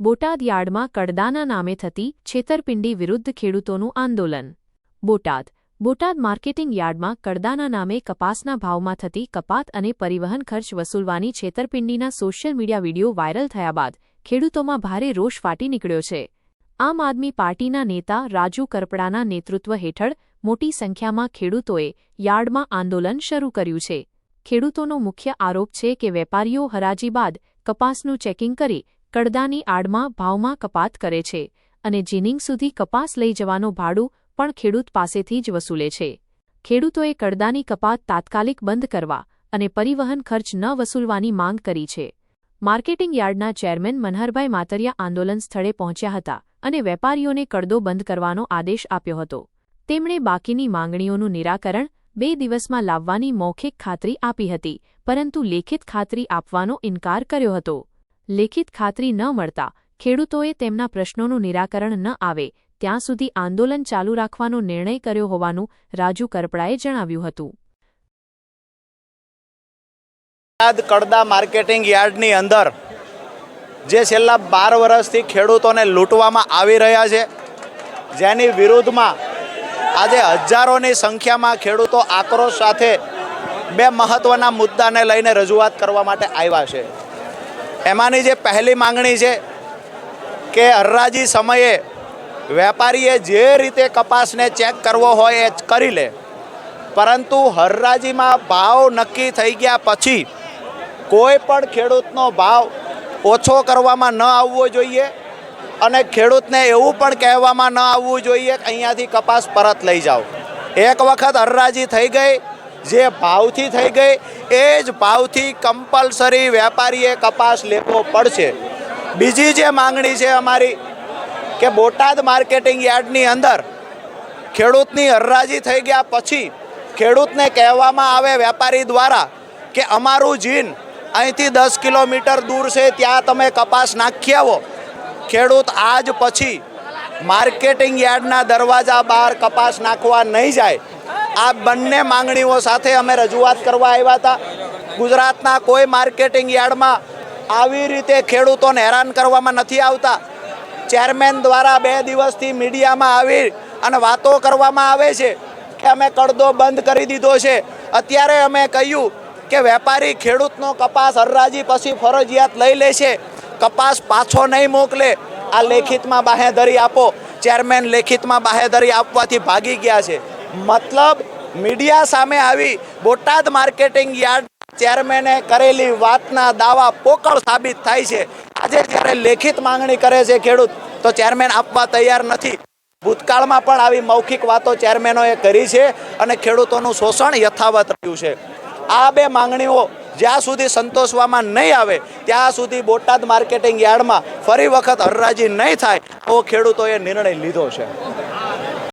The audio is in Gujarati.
બોટાદ યાર્ડમાં કડદાના નામે થતી છેતરપિંડી વિરુદ્ધ ખેડૂતોનું આંદોલન. બોટાદ. બોટાદ માર્કેટિંગ યાર્ડમાં કડદાના નામે કપાસના ભાવમાં થતી કપાત અને પરિવહન ખર્ચ વસૂલવાની છેતરપિંડીના સોશિયલ મીડિયા વીડિયો વાયરલ થયા બાદ ખેડૂતોમાં ભારે રોષ ફાટી નીકળ્યો છે. આમ આદમી પાર્ટીના નેતા રાજુ કરપડાના નેતૃત્વ હેઠળ મોટી સંખ્યામાં ખેડૂતોએ યાર્ડમાં આંદોલન શરૂ કર્યું છે. ખેડૂતોનો મુખ્ય આરોપ છે કે વેપારીઓ હરાજી બાદ કપાસનું ચેકિંગ કરી કડદાની આડમાં ભાવમાં કપાત કરે છે અને જીનિંગ સુધી કપાસ લઈ જવાનું ભાડું પણ ખેડૂત પાસેથી જ વસૂલે છે. ખેડૂતોએ કડદાની કપાત તાત્કાલિક બંધ કરવા અને પરિવહન ખર્ચ ન વસૂલવાની માંગ કરી છે. માર્કેટિંગ યાર્ડના ચેરમેન મનહરભાઈ માતરિયા આંદોલન સ્થળે પહોંચ્યા હતા અને વેપારીઓને કડદો બંધ કરવાનો આદેશ આપ્યો હતો. તેમણે બાકીની માંગણીઓનું નિરાકરણ બે દિવસમાં લાવવાની મૌખિક ખાતરી આપી હતી, પરંતુ લેખિત ખાતરી આપવાનો ઇનકાર કર્યો હતો. લેખિત ખાતરી ન મળતા ખેડૂતોએ તેમના પ્રશ્નોનું નિરાકરણ ન આવે, ત્યાં સુધી આંદોલન ચાલુ રાખવાનો નિર્ણય કર્યો હોવાનું રાજુ કરપડાએ જણાવ્યું હતું. કડદા માર્કેટિંગ યાર્ડની અંદર, જે છેલ્લા બાર વર્ષથી ખેડૂતોને લૂંટવામાં આવી રહ્યા છે, જેની વિરુદ્ધમાં આજે હજારોની સંખ્યામાં ખેડૂતો આક્રોશ સાથે બે મહત્ત્વના મુદ્દાને લઈને રજૂઆત કરવા માટે આવ્યા છે. એમાંની જે પહેલી માંગણી છે કે હરરાજી સમયે વેપારીએ જે રીતે કપાસને ચેક કરવો હોય એ કરી લે. પરંતુ હરરાજીમાં ભાવ નક્કી થઈ ગયા પછી કોઈ પણ ખેડૂતનો ભાવ ઓછો કરવામાં ન આવવો જોઈએ અને ખેડૂતને એવું પણ કહેવામાં ન આવવું જોઈએ કે અહીંયાથી કપાસ પરત લઈ જાઓ. એક વખત હરરાજી થઈ ગઈ જે ભાવથી થઈ ગઈ, એ જ ભાવથી કમ્પલસરી વેપારીએ કપાસ લેવો પડશે. બીજી જે માંગણી છે અમારી, કે બોટાદ માર્કેટિંગ યાર્ડની અંદર ખેડૂતની હરરાજી થઈ ગયા પછી ખેડૂતને કહેવામાં આવે વેપારી દ્વારા કે અમારું જીન અહીંથી દસ કિલોમીટર દૂર છે, ત્યાં તમે કપાસ નાખી આવો. ખેડૂત આજ પછી માર્કેટિંગ યાર્ડના દરવાજા બહાર કપાસ નાખવા નહીં જાય. આ બંને માંગણીઓ સાથે અમે રજૂઆત કરવા આવ્યા હતા. ગુજરાતના કોઈ માર્કેટિંગ યાર્ડમાં આવી રીતે ખેડૂતોને હેરાન કરવામાં નથી આવતા. ચેરમેન દ્વારા બે દિવસથી મીડિયામાં આવી અને વાતો કરવામાં આવે છે કે અમે કડદો બંધ કરી દીધો છે. અત્યારે અમે કહ્યું કે વેપારી ખેડૂતનો કપાસ હરરાજી પછી ફરજિયાત લઈ લે છે. કપાસ પાછો નહીં મોકલે. આ લેખિતમાં બાહેધરી આપો. ચેરમેન લેખિતમાં બાહેધરી આપવાથી ભાગી ગયા છે. મતલબ મીડિયા સામે આવી બોટાદ માર્કેટિંગ યાર્ડ ચેરમેને કરેલી વાતના દાવા પોકળ સાબિત થાય છે. આજે જ્યારે લેખિત માંગણી કરે છે ખેડૂત, તો ચેરમેન આપવા તૈયાર નથી. ભૂતકાળમાં પણ આવી મૌખિક વાતો ચેરમેનોએ કરી છે અને ખેડૂતોનું શોષણ યથાવત રહ્યું છે. આ બે માંગણીઓ જ્યાં સુધી સંતોષવામાં નહીં આવે, ત્યાં સુધી બોટાદ માર્કેટિંગ યાર્ડમાં ફરી વખત હરરાજી નહીં થાય તો ખેડૂતોએ નિર્ણય લીધો છે.